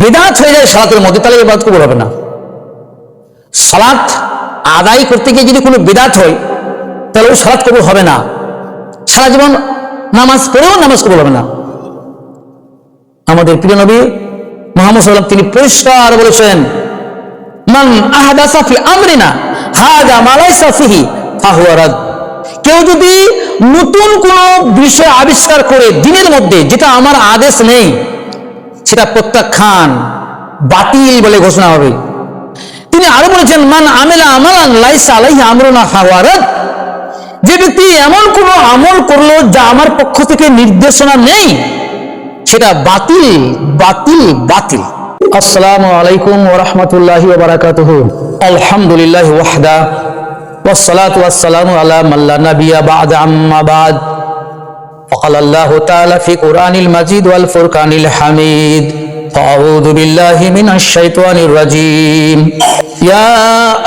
বেদাত হয়ে যায় সালাতের মধ্যে, তাহলে এবাদ কবুল হবে না। সালাত আদায় করতে গিয়ে যদি কোনো বেদাত হয়, তাহলে ওই সালাত কবুল হবে না। সারা জীবন নামাজ পড়েও নামাজ কবুল হবে না। আমাদের প্রিয় নবী মোহাম্মদ সাল্লাম তিনি পরিষ্কার বলেছেন, মান আহাদাসা ফি আমরিনা, হাদা মালাইসা ফিহি, ফাহুয়া রাদ। কেউ যদি নতুন কোন বিষয় আবিষ্কার করে দিনের মধ্যে, যেটা আমার আদেশ নেই সেটা প্রত্যাখ্যান বাতিল বলে ঘোষণা হবে তিনি আরো বলেছেন মান আমেলা আমালান লাইসা আলাইহি আমরুনা ফাহুয়া রাদ যে ব্যক্তি এমন কোন আমল করলো যা আমার পক্ষ থেকে নির্দেশনা নেই সেটা বাতিল বাতিল বাতিল আসসালামু আলাইকুম ওয়া রাহমাতুল্লাহি ওয়া বারাকাতুহু আলহামদুলিল্লাহ ওয়াহদা والصلاة والسلام على من لا نبي بعد أما بعد وقال الله تعالى في قرآن المجيد والفرقان الحميد أعوذ بالله من الشيطان الرجيم يا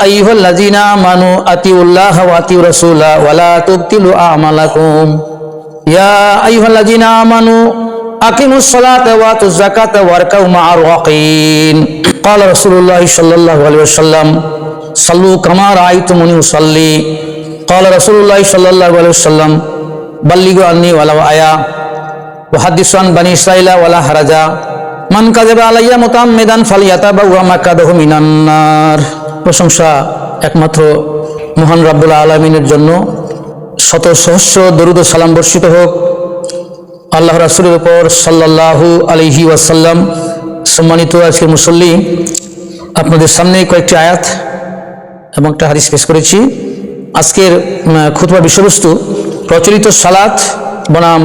أيها الذين آمنوا أطيعوا الله وأطيعوا رسوله ولا تبطلوا أعمالكم يا أيها الذين آمنوا أقيموا الصلاة وآتوا الزكاة واركعوا مع الراكعين قال رسول الله صلى الله عليه وسلم صلوا كما رأيتموني أصلي قال رسول الله صلى الله عليه وسلم বাল্লিগু আননি ওয়ালা আয়া ও হাদিসান বানি ইসরাইলা ওয়ালা হারাজা, মান কাজেবা আলাইয়া মোতাম মেদান ফালিয়াতা বা উয়া মাকাদহ মিনান্নার প্রশংসা একমাত্র মহান রাব্বুল আলমিনের জন্য। শত সহস্র দরুদ সালাম বর্ষিত হোক। আল্লাহ রাসুলের উপর সাল্লাহু আলহি ওয়াসাল্লাম সম্মানিত আজকের মুসল্লি, আপনাদের সামনে কয়েকটি আয়াত এবং একটা হাদিস পেশ করেছি। আজকের খুতবা বিষয়বস্তু প্রচলিত সালাত বনাম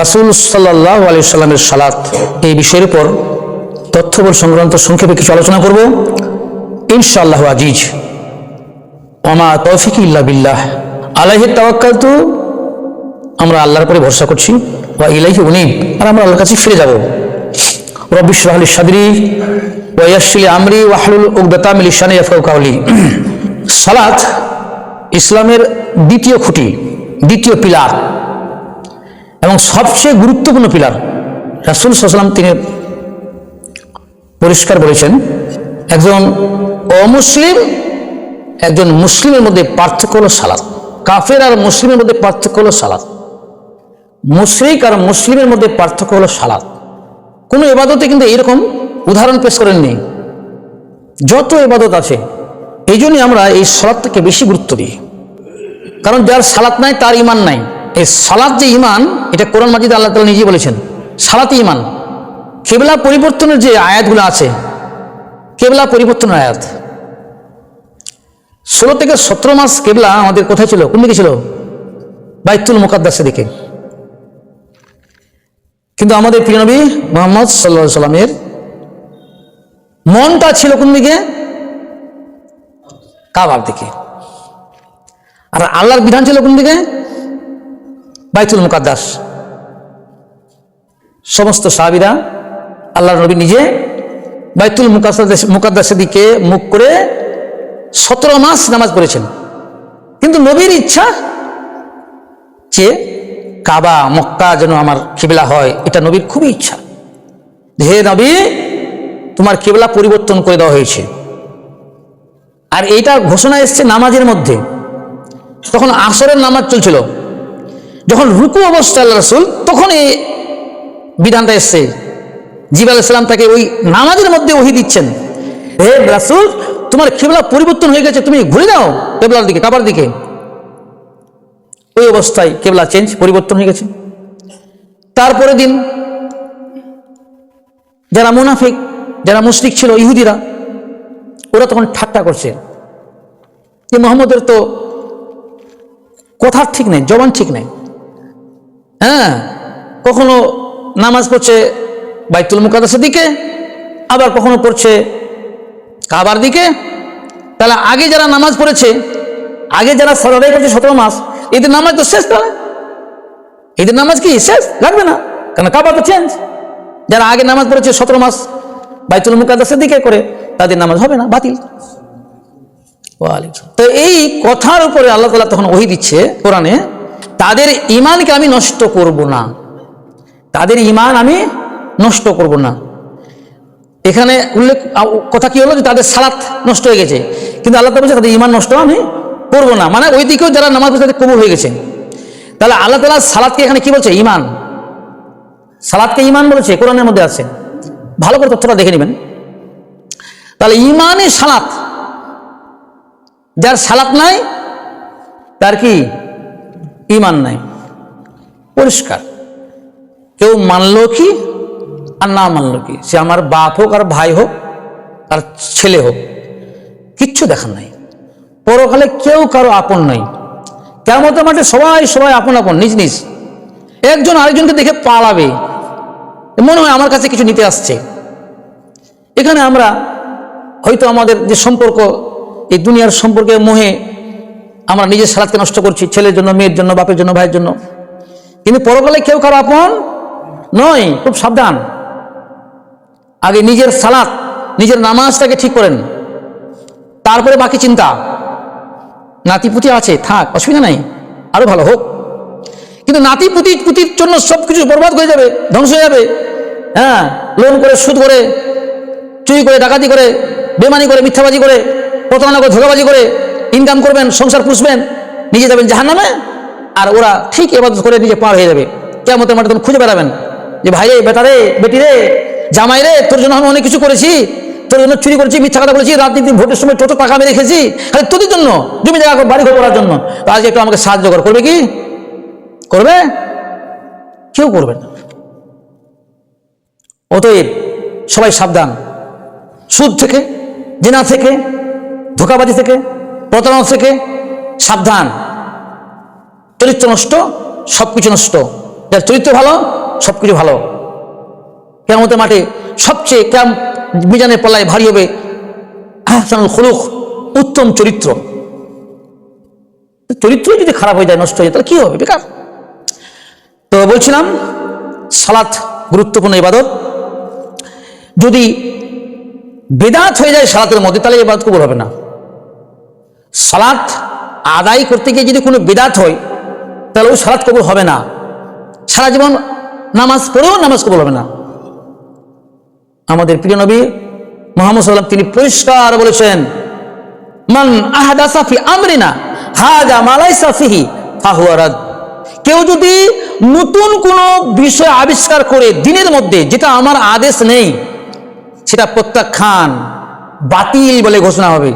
রাসুল সাল্লাহ আলি সাল্লামের সালাত। এই বিষয়ের উপর তথ্যবল সংক্রান্ত সংক্ষেপে কিছু আলোচনা করব। ইনশাআল্লাহ আজিজ। ওমা তৌফিক ইল্লা বিল্লাহ। আলাইহি তাওয়াক্কাল তো আমরা আল্লাহর উপরে ভরসা করছি। বা ইলাইহি উনি আর আমরা আল্লাহর কাছে ফিরে যাব। রব্বিশ রাহলি সাদরি ওয়াইয়াশিলি আমরি ওয়াহলুল উকদাতা মিন লিসানি ইয়াফকাহু কাওলি সালাত ইসলামের দ্বিতীয় খুঁটি। দ্বিতীয় পিলার এবং সবচেয়ে গুরুত্বপূর্ণ পিলার, রাসূল সাল্লাম তিনি পরিষ্কার বলেছেন, একজন অমুসলিম, একজন মুসলিমের মধ্যে পার্থক্য হলো সালাত। কাফের আর মুসলিমের মধ্যে পার্থক্য হলো সালাদ মুশরিক আর মুসলিমের মধ্যে পার্থক্য হলো সালাদ কোনো এবাদতে কিন্তু এরকম উদাহরণ পেশ করেননি। যত এবাদত আছে, এই আমরা এই সালাদটাকে বেশি গুরুত্ব দিই। কারণ যার সালাত নাই, তার ইমান নাই। এই সালাদ যে ইমান এটা কোরআন মাজিদ আল্লাহ তালা নিজেই বলেছেন, সালাতে ইমান কেবলা পরিবর্তনের যে আয়াতগুলো আছে, কেবলা পরিবর্তনের আয়াত। ষোলো থেকে সতেরো মাস কেবলা আমাদের কোথায় ছিল? কোন দিকে ছিল? বাইতুল মুকাদ্দাসের দিকে। কিন্তু আমাদের প্রিয়নবী মোহাম্মদ সাল্লা সাল্লামের মনটা ছিল কোন দিকে? কাবার দিকে। আর আল্লাহর বিধান ছিল কোন দিকে? বাইতুল মুকাদ্দাস। সমস্ত সাহাবিরা আল্লাহর নবী নিজে বাইতুল মুকাদ্দাস মুকাদ্দাসের দিকে মুখ করে সতেরো মাস নামাজ পড়েছেন। কিন্তু নবীর ইচ্ছা যে কাবা, মক্কা যেন আমার কেবলা হয়, এটা নবীর খুবই ইচ্ছা। হে নবী, তোমার কেবলা পরিবর্তন করে দেওয়া হয়েছে। আর এইটা ঘোষণা এসছে নামাজের মধ্যে। তখন আসরের নামাজ চলছিল। যখন রুকু অবস্থা আল্লাহ রসুল তখন এই বিধানটা এসছে। জিব আলাইসালাম তাকে ওই নামাজের মধ্যে ওহি দিচ্ছেন। হে রাসুল, তোমার কেবলা পরিবর্তন হয়ে গেছে, তুমি ঘুরে দাও কেবলার দিকে, কাবার দিকে। ওই অবস্থায় কেবলা চেঞ্জ পরিবর্তন হয়ে গেছে। তারপরে দিন, যারা মুনাফিক, যারা মুশরিক ছিল, ইহুদিরা, ওরা তখন ঠাট্টা করছে। যে মোহাম্মদের তো কথার ঠিক নেই, জবান ঠিক নেই। হ্যাঁ কখনো নামাজ পড়ছে বাইতুল মুকাদাসের দিকে, আবার কখনো পড়ছে কাবার দিকে। তাহলে আগে যারা নামাজ পড়েছে, আগে যারা সরাই করছে সতেরো মাস, এদের নামাজ তো শেষ তাহলে? এদের নামাজ কি শেষ? লাগবে না। কারণ কাবা তো চেঞ্জ যারা আগে নামাজ পড়েছে সতেরো মাস বাইতুল মুকাদ্দাসের দিকে করে, তাদের নামাজ হবে না, বাতিল। তো এই কথার উপরে আল্লাহ তালা তখন ওহি দিচ্ছে কোরআনে, তাদের ইমানকে আমি নষ্ট করব না। তাদের ইমান আমি নষ্ট করব না। এখানে উল্লেখ কথা কি হলো যে তাদের সালাত নষ্ট হয়ে গেছে। কিন্তু আল্লাহ তালা বলছে, তাদের ইমান নষ্ট আমি করব না। মানে ওই দিকেও যারা নামাজ পড়ছে, তাদের কবুল হয়ে গেছে। তাহলে আল্লাহ তালা সালাদকে এখানে কি বলছে? ইমান সালাদকে ইমান বলেছে, কোরআনের মধ্যে আছে। ভালো করে তথ্যটা দেখে নেবেন। তাহলে ইমানে সালাত যার সালাত নাই, তার কি ইমান নাই। পরিষ্কার। কেউ মানল কি আর না মানল কি? সে আমার বাপ হোক আর ভাই হোক আর ছেলে হোক, কিচ্ছু দেখার নাই। পরকালে কেউ কারও আপন নাই। কেমন মাঠে সবাই সবাই আপন আপন, নিজ নিজ। একজন আরেকজনকে দেখে পালাবে। মনে হয় আমার কাছে কিছু নিতে আসছে। এখানে আমরা হয়তো আমাদের যে সম্পর্ক এই দুনিয়ার সম্পর্কে মোহে আমরা নিজের সালাদকে নষ্ট করছি, ছেলের জন্য, মেয়ের জন্য, বাপের জন্য, ভাইয়ের জন্য। কিন্তু পরকালে কেউ কারও আপন নয়, খুব সাবধান। আগে নিজের সালাত নিজের নামাজটাকে ঠিক করেন। তারপরে বাকি চিন্তা। নাতিপুতি আছে, থাক, অসুবিধা নাই, আরও ভালো হোক। কিন্তু নাতি পুতি পুতির জন্য সব কিছু বরবাদ হয়ে যাবে, ধ্বংস হয়ে যাবে। হ্যাঁ লোন করে, সুদ করে, চুরি করে, ডাকাতি করে, বেমানি করে, মিথ্যাবাজি করে প্রতারণা করে ধোকাবাজি করে ইনকাম করবেন, সংসার পুষবেন, নিজে যাবেন জাহান নামে আর ওরা ঠিক এবাদত করে নিজে পার হয়ে যাবে। কেমন মাঠে তখন খুঁজে বেড়াবেন যে, ভাই রে, বেটা রে, বেটি রে, জামাই রে, তোর জন্য আমি অনেক কিছু করেছি, তোর জন্য চুরি করেছি, মিথ্যা কথা বলেছি রাজনীতি ভোটের সময় টোটো টাকা আমি রেখেছি, খালি তোদের জন্য জমি জায়গা বাড়ি ঘর করার জন্য। আজকে একটু আমাকে সাহায্য কর, করবে কি? করবে? কেউ করবে না। অতএব সবাই সাবধান। সুদ থেকে, জেনা থেকে ধোকাবাজি থেকে, প্রতারণা থেকে, সাবধান। চরিত্র নষ্ট সব কিছু নষ্ট। যার চরিত্র ভালো সব কিছু ভালো। কেমতের মাঠে সবচেয়ে কেম মিজানের পাল্লায় ভারী হবে খুলুক, উত্তম চরিত্র। চরিত্র যদি খারাপ হয়ে যায়, নষ্ট হয়ে যায়, তাহলে কি হবে, বেকার? তো বলছিলাম, সালাত গুরুত্বপূর্ণ ইবাদত। যদি বেদাত হয়ে যায় সালাতের মধ্যে, তাহলে এবাদত কবুল হবে না। সালাত আদায় করতে গিয়ে যদি কোনো বিদাত হয়, তাহলে ওই সালাত কবুল হবে না। সারা জীবন নামাজ পড়েও নামাজ কবুল হবে না। আমাদের প্রিয় নবী মোহাম্মদ সাল্লাম তিনি পরিষ্কার বলেছেন, মান আহাদাসা ফি আমরিনা, হাজা মালাইসা ফিহি, ফাহুয়া রাদ। কেউ যদি নতুন কোনো বিষয় আবিষ্কার করে দিনের মধ্যে, যেটা আমার আদেশ নেই, সেটা প্রত্যাখ্যান, বাতিল বলে ঘোষণা হবে।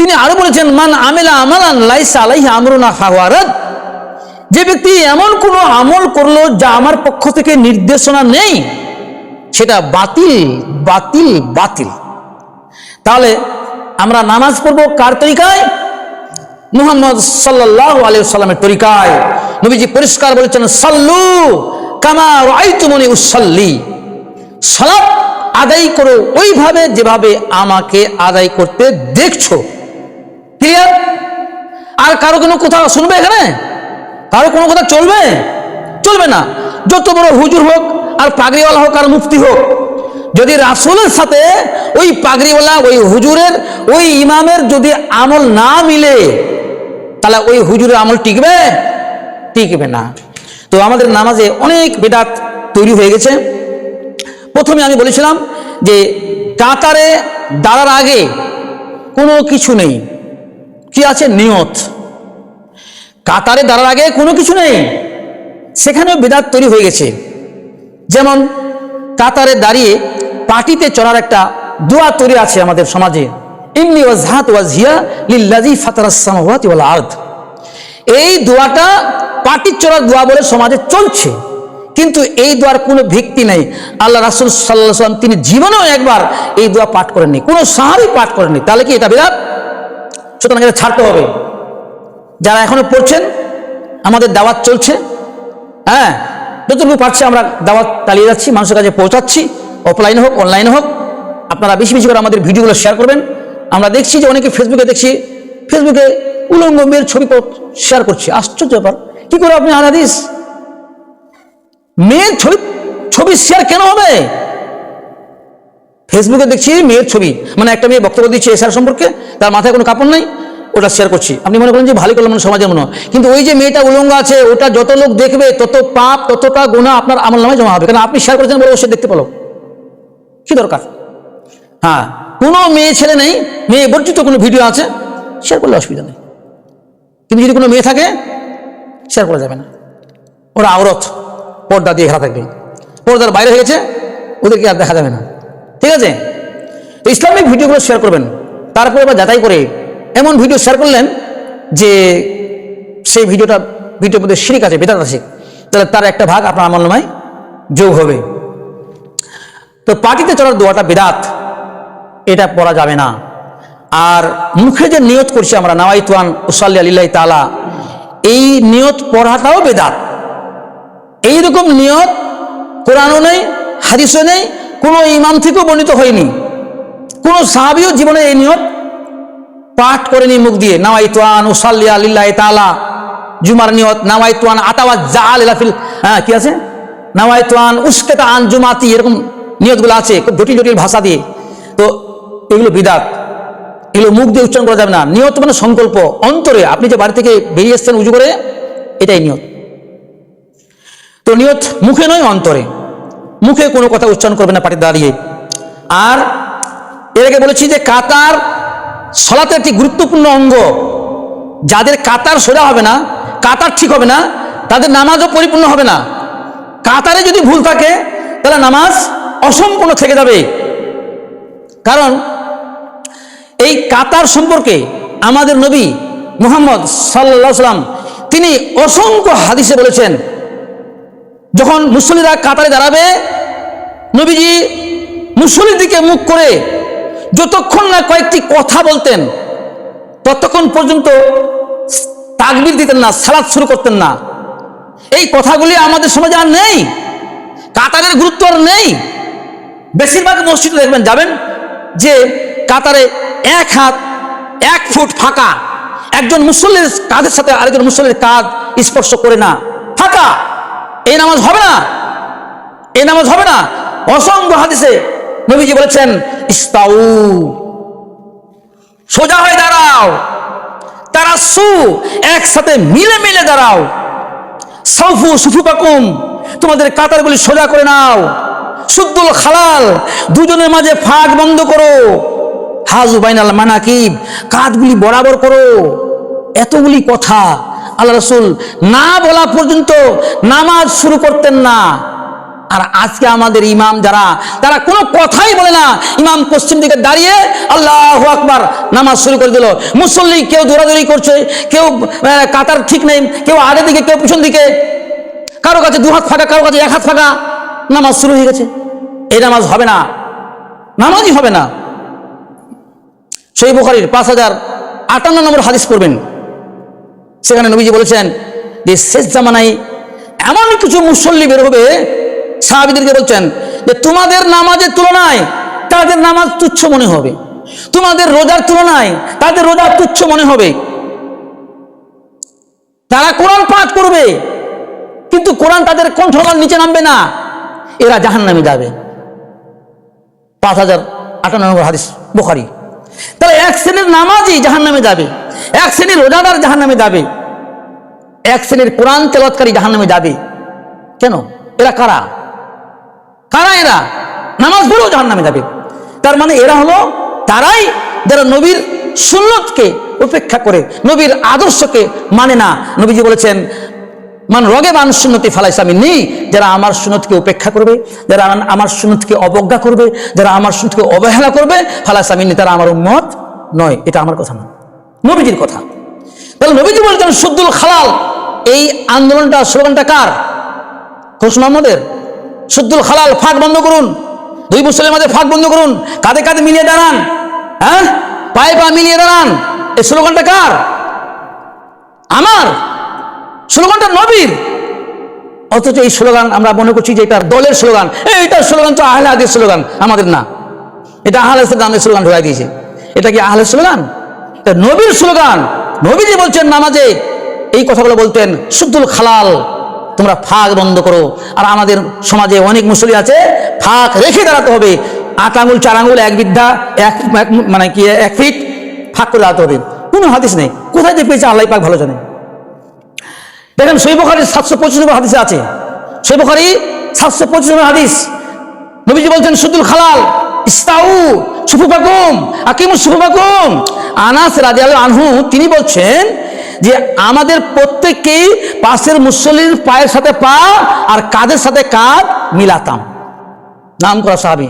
তিনি আরও বলেছেন, মান আমেলা আমালান লাইসা আলাইহি আমরুনা ফাহুয়া রাদ যে ব্যক্তি এমন কোনো আমল করল যা আমার পক্ষ থেকে নির্দেশনা নেই, সেটা বাতিল বাতিল বাতিল। তাহলে আমরা নামাজ পড়ব কার তরিকায়? মুহাম্মদ সাল্লাহ আলিয়া সাল্লামের তরিকায়। নবীজি পরিষ্কার বলেছেন, সাল্লু কামা রাইতুমনি উসাল্লি সালাত আদায় করো, ওইভাবে যেভাবে আমাকে আদায় করতে দেখছ। ক্লিয়ার আর কারও কোনো কথা শুনবে এখানে? কারও কোনো কথা চলবে? চলবে না। যত বড় হুজুর হোক আর পাগড়িওয়ালা হোক আর মুফতি হোক, যদি রাসুলের সাথে ওই পাগড়িওয়ালা, ওই হুজুরের, ওই ইমামের যদি আমল না মিলে, তাহলে ওই হুজুরের আমল টিকবে? টিকবে না। তো আমাদের নামাজে অনেক বেদাত তৈরি হয়ে গেছে। প্রথমে আমি বলেছিলাম যে কাতারে দাঁড়ার আগে কোনো কিছু নেই। কি আছে? নিয়ত। কাতারে দাঁড়ার আগে কোনো কিছু নেই। সেখানেও বেদাত তৈরি হয়ে গেছে। যেমন, কাতারে দাঁড়িয়ে পাটিতে চড়ার একটা দোয়া তৈরি আছে আমাদের সমাজে। ইমনি ওয়াজহাত ওয়াজহিয়া লিল্লাজি ফাতারাস সামাওয়াতি ওয়াল আরদ। এই দোয়াটা পাটির চড়ার দোয়া বলে সমাজে চলছে। কিন্তু এই দোয়ার কোনো ভিত্তি নেই। আল্লাহ রাসুল সাল্লাহ সাল্লাম তিনি জীবনেও একবার এই দোয়া পাঠ করেননি। কোনো সাহাবি পাঠ করেননি। তাহলে কি এটা বিরাট সুতরাং এটা ছাড়তে হবে। যারা এখনও পড়ছেন, আমাদের দাওয়াত চলছে। হ্যাঁ যতটুকু পারছি আমরা দাওয়াত চালিয়ে যাচ্ছি, মানুষের কাছে পৌঁছাচ্ছি। অফলাইনে হোক অনলাইনে হোক, আপনারা বেশি বেশি করে আমাদের ভিডিওগুলো শেয়ার করবেন। আমরা দেখছি যে অনেকে ফেসবুকে দেখছি ফেসবুকে উলঙ্গ মেয়ের ছবি শেয়ার করছি। আশ্চর্য ব্যাপার। কি করে আপনি আনাদিস মেয়ের ছবি ছবি শেয়ার কেন হবে? ফেসবুকে দেখছি মেয়ের ছবি। মানে একটা মেয়ে বক্তব্য দিচ্ছে এসার সম্পর্কে, তার মাথায় কোনো কাপড় নাই, ওটা শেয়ার করছি। আপনি মনে করেন যে ভালো করলাম মানে সমাজের মনে। কিন্তু ওই যে মেয়েটা উলঙ্গ আছে, ওটা যত লোক দেখবে, তত পাপ, ততটা গুণা আপনার আমল নামে জমা হবে। কারণ আপনি শেয়ার করেছেন বলে সে দেখতে পেল? কি দরকার? হ্যাঁ কোনো মেয়ে ছেলে নেই, মেয়ে বর্জিত কোনো ভিডিও আছে শেয়ার করলে অসুবিধা নেই। কিন্তু যদি কোনো মেয়ে থাকে শেয়ার করা যাবে না। ওরা আওরত, পর্দা দিয়ে ঘেরা থাকবে। পর্দার বাইরে হয়ে গেছে, ওদেরকে আর দেখা যাবে না। ঠিক আছে? তো ইসলামিক ভিডিওগুলো শেয়ার করবেন। তারপরে আবার যাচাই করে এমন ভিডিও শেয়ার করলেন যে সেই ভিডিওটা, ভিডিওর মধ্যে শিরিক আছে, বেদাত আছে। তাহলে তার একটা ভাগ আপনার আমলনামায় যোগ হবে। তো পার্টিতে চলার দোয়াটা বেদাত। এটা পড়া যাবে না। আর মুখে যে নিয়ত করছি আমরা, নাওয়াইতুয়ান উসাল্লি আলিল্লাহ তালা এই নিয়ত পড়াটাও বেদাত। এইরকম নিয়ত কোরআনও নেই, হাদিসও নেই কোনো ইমাম থেকেও বর্ণিত হয়নি। কোনো সাহাবিও জীবনে এই নিয়ত পাঠ করেনি মুখ দিয়ে। নাওয়াইতুয়ান উসাল্লি আলিল্লাহ তালা জুমার নিয়ত নাওয়াইতুয়ান আতাওয়া জাল ইলাফিল হ্যাঁ কি আছে? নাওয়াইতুয়ান উস্কেতা আন জুমাতি, এরকম নিয়তগুলো আছে, খুব জটিল জটিল ভাষা দিয়ে। তো এগুলো বিদাত। এগুলো মুখ দিয়ে উচ্চারণ করা যাবে না। নিয়ত মানে সংকল্প, অন্তরে। আপনি যে বাড়ি থেকে বেরিয়ে এসছেন উজু করে, এটাই নিয়ত। তো নিয়ত মুখে নয়, অন্তরে। মুখে কোনো কথা উচ্চারণ করবে না পাটিতে দাঁড়িয়ে। আর এর আগে বলেছি যে কাতার সলাতে একটি গুরুত্বপূর্ণ অঙ্গ। যাদের কাতার সোজা হবে না, কাতার ঠিক হবে না, তাদের নামাজও পরিপূর্ণ হবে না। কাতারে যদি ভুল থাকে, তাহলে নামাজ অসম্পূর্ণ থেকে যাবে। কারণ এই কাতার সম্পর্কে আমাদের নবী মুহাম্মদ সাল্লাহ সাল্লাম তিনি অসংখ্য হাদিসে বলেছেন যখন মুসলিরা কাতারে দাঁড়াবে, নবীজি মুসলির দিকে মুখ করে যতক্ষণ না কয়েকটি কথা বলতেন, ততক্ষণ পর্যন্ত তাকবির দিতেন না সালাদ শুরু করতেন না। এই কথাগুলি আমাদের সমাজে আর নেই, কাতারের গুরুত্ব আর নেই। বেশিরভাগ মসজিদে দেখবেন, যাবেন, যে কাতারে এক হাত, এক ফুট ফাঁকা, একজন মুসল্লির কাঁধের সাথে আরেকজন মুসল্লির কাঁধ স্পর্শ করে না, ফাঁকা। এই নামাজ হবে না। এই নামাজ হবে না। অসংখ্য হাদিসে নবীজি বলেছেন, ইস্তাউ, সোজা হয়ে দাঁড়াও। তারা সু একসাথে মিলে মিলে দাঁড়াও। সৌফু সুফু পাকুম তোমাদের কাতারগুলি সোজা করে নাও। সুদ্দুল খালাল, দুজনের মাঝে ফাঁক বন্ধ করো। হাজু বাইনাল মানাকিব, কাঁধগুলি বরাবর করো। এতগুলি কথা আল্লাহ রসুল, না বলা পর্যন্ত নামাজ শুরু করতেন না। আর আজকে আমাদের ইমাম যারা, তারা কোনো কথাই বলে না। ইমাম পশ্চিম দিকে দাঁড়িয়ে আল্লাহ আকবার নামাজ শুরু করে দিল। মুসল্লি কেউ দৌড়াদৌড়ি করছে, কেউ কাতার ঠিক নেই, কেউ আগে দিকে, কেউ পিছন দিকে। কারও কাছে দু হাত ফাঁকা, কারও কাছে এক হাত ফাঁকা। নামাজ শুরু হয়ে গেছে। এই নামাজ হবে না। নামাজই হবে না। সেই বুখারির পাঁচ হাজার আটান্ন নম্বর হাদিস পড়বেন। সেখানে নবীজি বলেছেন যে শেষ জামানায় এমন কিছু মুসল্লি বের হবে, সাহাবিদেরকে বলছেন যে তোমাদের নামাজের তুলনায় তাদের নামাজ তুচ্ছ মনে হবে, তোমাদের রোজার তুলনায় তাদের রোজা তুচ্ছ মনে হবে। তারা কোরআন পাঠ করবে, কিন্তু কোরআন তাদের কণ্ঠগাল নিচে নামবে না, এরা জাহান নামে যাবে। পাঁচ হাজার আটান্ন নম্বর হাদিস, বুখারি। তাহলে এক শ্রেণির নামাজই জাহান নামে যাবে। এক শ্রেণির রোজাদার জাহান নামে যাবে। এক শ্রেণির কোরআন তেলতকারী জাহান নামে যাবে। কেন? এরা কারা? কারা এরা? নামাজ পড়েও জাহান নামে যাবে। তার মানে এরা হলো তারাই যারা নবীর সুন্নতকে উপেক্ষা করে, নবীর আদর্শকে মানে না। নবীজি বলেছেন মান রগে মান সুন্নতি ফালাইসামি নেই যারা আমার সুন্নতকে উপেক্ষা করবে, যারা আমার- সুন্নতকে অবজ্ঞা করবে, যারা আমার সুন্নতকে অবহেলা করবে ফালাইসামি নেই তারা আমার উম্মত নয়। এটা আমার কথা না। নবীজির কথা। তাহলে নবীজি বলছেন, সুদ্দুল খালাল এই আন্দোলনটা, স্লোগানটা কার? হোস মোহাম্মদের সুদ্দুল খালাল, ফাঁক বন্ধ করুন। দুই মুসলিমের মাঝে ফাঁক বন্ধ করুন। কাঁধে কাঁধে মিলিয়ে দাঁড়ান। হ্যাঁ? পায়ে পা মিলিয়ে দাঁড়ান। এই স্লোগানটা কার? আমার? স্লোগানটা নবীর। অথচ এই স্লোগান আমরা মনে করছি যে এটা দলের স্লোগান। এইটার স্লোগান তো আহলে আদির স্লোগান, আমাদের না। এটা আহলে নামের স্লোগান ঢোকাই দিয়েছে। এটা কি আহলে স্লোগান? এটা নবীর স্লোগান। নবীজি বলছেন নামাজে, এই কথাগুলো বলতেন সুদ্দুল খালাল, তোমরা ফাঁক বন্ধ করো। আর আমাদের সমাজে অনেক মুসলি আছে, ফাঁক রেখে দাঁড়াতে হবে। আট আঙুল, চার আঙুল, এক বিদ্যা, এক এক- মানে কি, এক ফিট ফাঁক করে দাঁড়াতে হবে। কোনো হাদিস নেই। কোথায় যে পেয়েছে আল্লাহ পাক ভালো জানে? দেখেন সই বখারি সাতশো পঁচিশ নম্বর হাদিসে আছে। সই বখারি সাতশো পঁচিশ নম্বর হাদিস। নবীজি বলছেন, সুদুল খালাল, ইস্তাউ, সুফুফাকুম আকিমু সুফুফাকুম। আনাস রাদিয়াল্লাহু আনহু, তিনি বলছেন যে, আমাদের প্রত্যেককেই পাশের মুসল্লির পায়ের সাথে পা আর কাদের সাথে কাঁধ মিলাতাম। নাম করা সাহাবি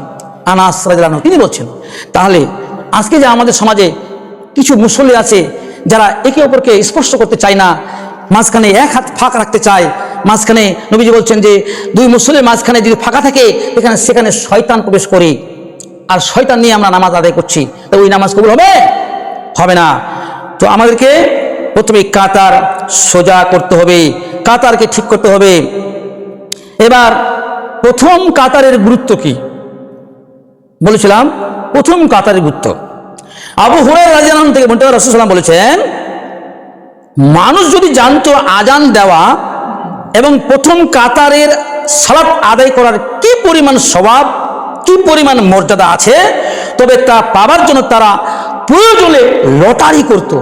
আনাস রাদিয়াল্লাহু আনহু, তিনি বলছেন, তাহলে আজকে যে আমাদের সমাজে কিছু মুসল্লি আছে যারা একে অপরকে স্পর্শ করতে চায় না মাঝখানে এক হাত ফাঁকা রাখতে চায়। মাঝখানে নবীজি বলছেন যে, দুই মুসল্লির মাঝখানে যদি ফাঁকা থাকে, এখানে সেখানে শয়তান প্রবেশ করে। আর শয়তান নিয়ে আমরা নামাজ আদায় করছি। তো ওই নামাজ কবুল হবে? হবে না। তো আমাদেরকে প্রথমে কাতার সোজা করতে হবে, কাতারকে ঠিক করতে হবে। এবার প্রথম কাতারের গুরুত্ব কি? বলেছিলাম, প্রথম কাতারের গুরুত্ব। আবু হুরাই রাজিয়ান থেকে বলতে রসুলাম বলেছেন মানুষ যদি জানতো আজান দেওয়া এবং প্রথম কাতারের সালাত আদায় করার কি পরিমাণ স্বভাব, কি পরিমাণ মর্যাদা আছে, তবে তা পাবার জন্য তারা প্রয়োজনে লটারি করত।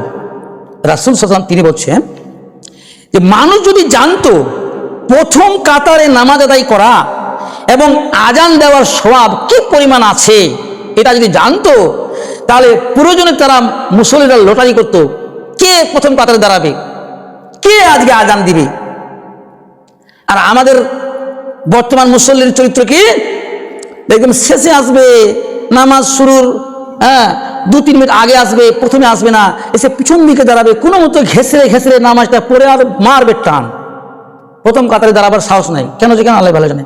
রাসুল সাল্লাম তিনি বলছেন যে, মানুষ যদি জানতো প্রথম কাতারে নামাজ আদায় করা এবং আজান দেওয়ার স্বভাব কি পরিমাণ আছে, এটা যদি জানতো, তাহলে প্রয়োজনে তারা মুসলিরা লটারি করত। কে প্রথম কাতারে দাঁড়াবে? কে আজকে আজান দিবে? আর আমাদের বর্তমান মুসল্লির চরিত্র কি? দেখবেন শেষে আসবে, নামাজ শুরুর হ্যাঁ দু তিন মিনিট আগে আসবে, প্রথমে আসবে না, এসে পিছন দিকে দাঁড়াবে, কোনো মতো ঘেসরে ঘেসরে নামাজটা পড়ে আর মারবে টান। প্রথম কাতারে দাঁড়াবার সাহস নাই। কেন যে কেন? আল্লাহ ভালো জানে।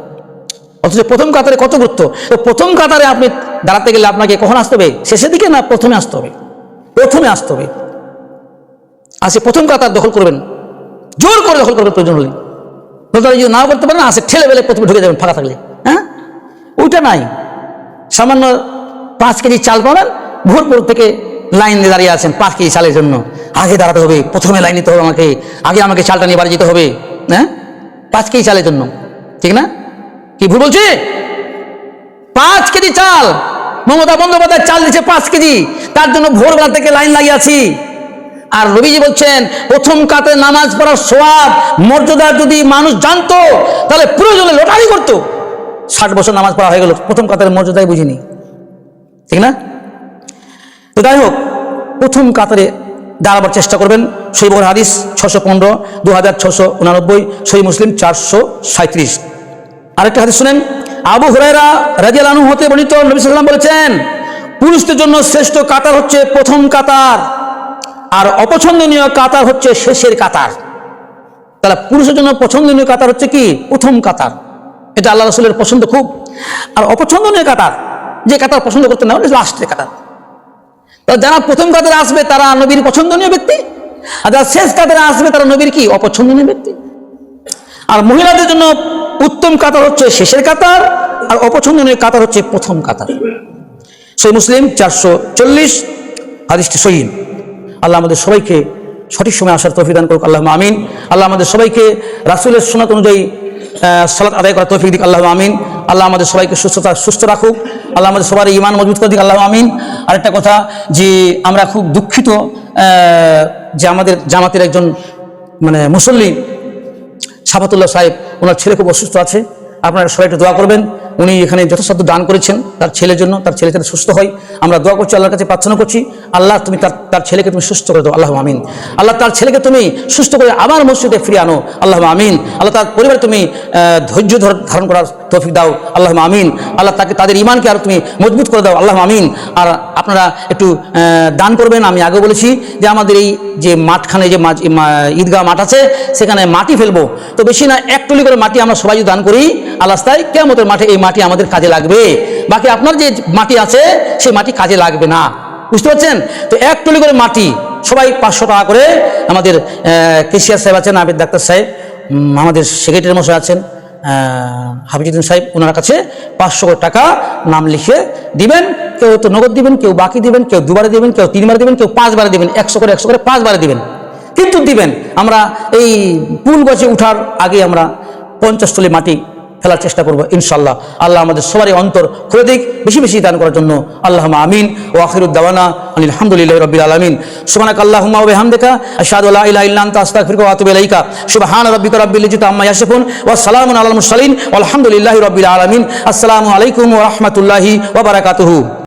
অথচ প্রথম কাতারে কত গুরুত্ব? তো প্রথম কাতারে আপনি দাঁড়াতে গেলে আপনাকে কখন আসতে হবে? শেষের দিকে না প্রথমে আসতে হবে? প্রথমে আসতে হবে। আসে প্রথম কাতার দখল করবেন। জোর করে দখল করবেন প্রয়োজন হলে। যদি নাও করতে পারেন আসে ঠেলে বেলে প্রথমে ঢুকে যাবেন ফাঁকা থাকলে। হ্যাঁ? ওইটা নাই। সামান্য পাঁচ কেজি চাল পাবেন ভোরপুর থেকে লাইন দিয়ে দাঁড়িয়ে আছেন পাঁচ কেজি চালের জন্য। আগে দাঁড়াতে হবে, প্রথমে লাইন নিতে হবে আমাকে, আগে আমাকে চালটা নিয়ে বাড়ি যেতে হবে। হ্যাঁ? পাঁচ কেজি চালের জন্য। ঠিক না? কি ভুল বলছি? পাঁচ কেজি চাল! মমতা বন্দ্যোপাধ্যায় চাল দিচ্ছে পাঁচ কেজি। তার জন্য ভোরবেলা থেকে লাইন লাগিয়ে আছি। আর রবিজি বলছেন, প্রথম কাতে নামাজ পড়ার সোয়াব মর্যাদা যদি মানুষ জানতো, তাহলে প্রয়োজনে লটারি করতো। ষাট বছর নামাজ পড়া হয়ে গেল, প্রথম কাতার মর্যাদাই বুঝিনি। ঠিক না? তো যাই হোক, প্রথম কাতারে দাঁড়াবার চেষ্টা করবেন। সৈবর হাদিস ছশো পনেরো, দু হাজার ছশো উনানব্বই সই মুসলিম চারশো সাঁত্রিশ আরেকটা হাদিস শুনেন, আবু হুরাইরা রাজিয়াল আনু হতে বর্ণিত নবী সাল্লাম বলেছেন, পুরুষদের জন্য শ্রেষ্ঠ কাতার হচ্ছে প্রথম কাতার। আর অপছন্দনীয় কাতার হচ্ছে শেষের কাতার। তাহলে পুরুষের জন্য পছন্দনীয় কাতার হচ্ছে কি? প্রথম কাতার। এটা আল্লাহ রসুলের পছন্দ খুব। আর অপছন্দনীয় কাতার, যে কাতার পছন্দ করতে না লাস্টের কাতার। তো যারা প্রথম কাতারে আসবে, তারা নবীর পছন্দনীয় ব্যক্তি। আর যারা শেষ কাতারে আসবে, তারা নবীর কি? অপছন্দনীয় ব্যক্তি। আর মহিলাদের জন্য উত্তম কাতার হচ্ছে শেষের কাতার, আর অপছন্দনীয় কাতার হচ্ছে প্রথম কাতার। সেই মুসলিম চারশো চল্লিশ, হাদিসটি সহিন আল্লাহ আমাদের সবাইকে সঠিক সময় আসার তৌফিক দান করুক আল্লাহ আমিন। আল্লাহ আমাদের সবাইকে রাসুলের সোনাত অনুযায়ী সালাত আদায় করার তৌফিক দিক আল্লাহ আমিন। আল্লাহ আমাদের সবাইকে সুস্থতা, সুস্থ রাখুক। আল্লাহ আমাদের সবার ইমান মজবুত করে দিক আল্লাহ আমিন। আরেকটা কথা যে আমরা খুব দুঃখিত যে আমাদের জামাতের একজন মানে মুসল্লি সাফাতুল্লাহ সাহেব, ওনার ছেলে খুব অসুস্থ আছে। আপনারা সবাই একটু দোয়া করবেন। উনি এখানে যথাসাধ্য দান করেছেন তার ছেলের জন্য, তার ছেলে যাতে সুস্থ হয়। আমরা দোয়া করছি, আল্লাহর কাছে প্রার্থনা করছি, আল্লাহ তুমি তার তার ছেলেকে তুমি সুস্থ করে দাও আল্লাহ আমিন। আল্লাহ তার ছেলেকে তুমি সুস্থ করে আবার মসজিদে ফিরে আনো আল্লাহ আমিন। আল্লাহ তার পরিবারে তুমি ধৈর্য ধারণ করার তৌফিক দাও আল্লাহ আমিন। আল্লাহ তাকে, তাদের ইমানকে আর তুমি মজবুত করে দাও আল্লাহ আমিন। আর আপনারা একটু দান করবেন, আমি আগে বলেছি যে আমাদের এই যে মাঠখানে যে ঈদগাহ মাঠ আছে, সেখানে মাটি ফেলব। তো বেশি না, এক টুলি করে মাটি আমরা সবাই দান করি আল্লাস্তায় কেমতের মাঠে এই মাটি আমাদের কাজে লাগবে। বাকি আপনার যে মাটি আছে, সেই মাটি কাজে লাগবে না। বুঝতে পারছেন? তো এক টুলি করে মাটি, সবাই পাঁচশো টাকা করে আমাদের কেশিয়ার সাহেব আছেন, আবিদ ডাক্তার সাহেব আমাদের সেক্রেটারি মশাই আছেন হাফিজুদ্দিন সাহেব ওনার কাছে পাঁচশো টাকা নাম লিখে দিবেন। কেউ তো নগদ দিবেন, কেউ বাকি দিবেন, কেউ দুবারে দিবেন, কেউ তিনবারে দিবেন, কেউ পাঁচবারে দিবেন, একশো করে একশো করে, পাঁচবারে দিবেন। কিন্তু দিবেন। আমরা এই পুল গছে উঠার আগে আমরা পঞ্চাশ তলি মাটি ফেলার চেষ্টা করব, ইনশাল্লাহ। আল্লাহ আমাদের সবারই অন্তর খুলে দিক, বেশি বেশি দান করার জন্য। আল্লাহ আমিন। ও আখিরুদ্দাওয়ানা আলহামদুলিল্লাহ রবিল আলমিন। সুবানাক আল্লাহুম্মা হাম দেখা আশহাদু আল্লা ইলাহা ইল্লা আনতা, আস্তাগফিরুকা ওয়া আতুবু ইলাইকা। সুবহান রাব্বিকা রাব্বিল ইজ্জাতি আম্মা ইয়াসিফুন, ওয়া সালামুন আলাল মুরসালিন। আলহামদুলিল্লাহি আলামিন। আসসালামু আলাইকুম ওয়া রাহমাতুল্লাহি ওয়া বারাকাতুহু।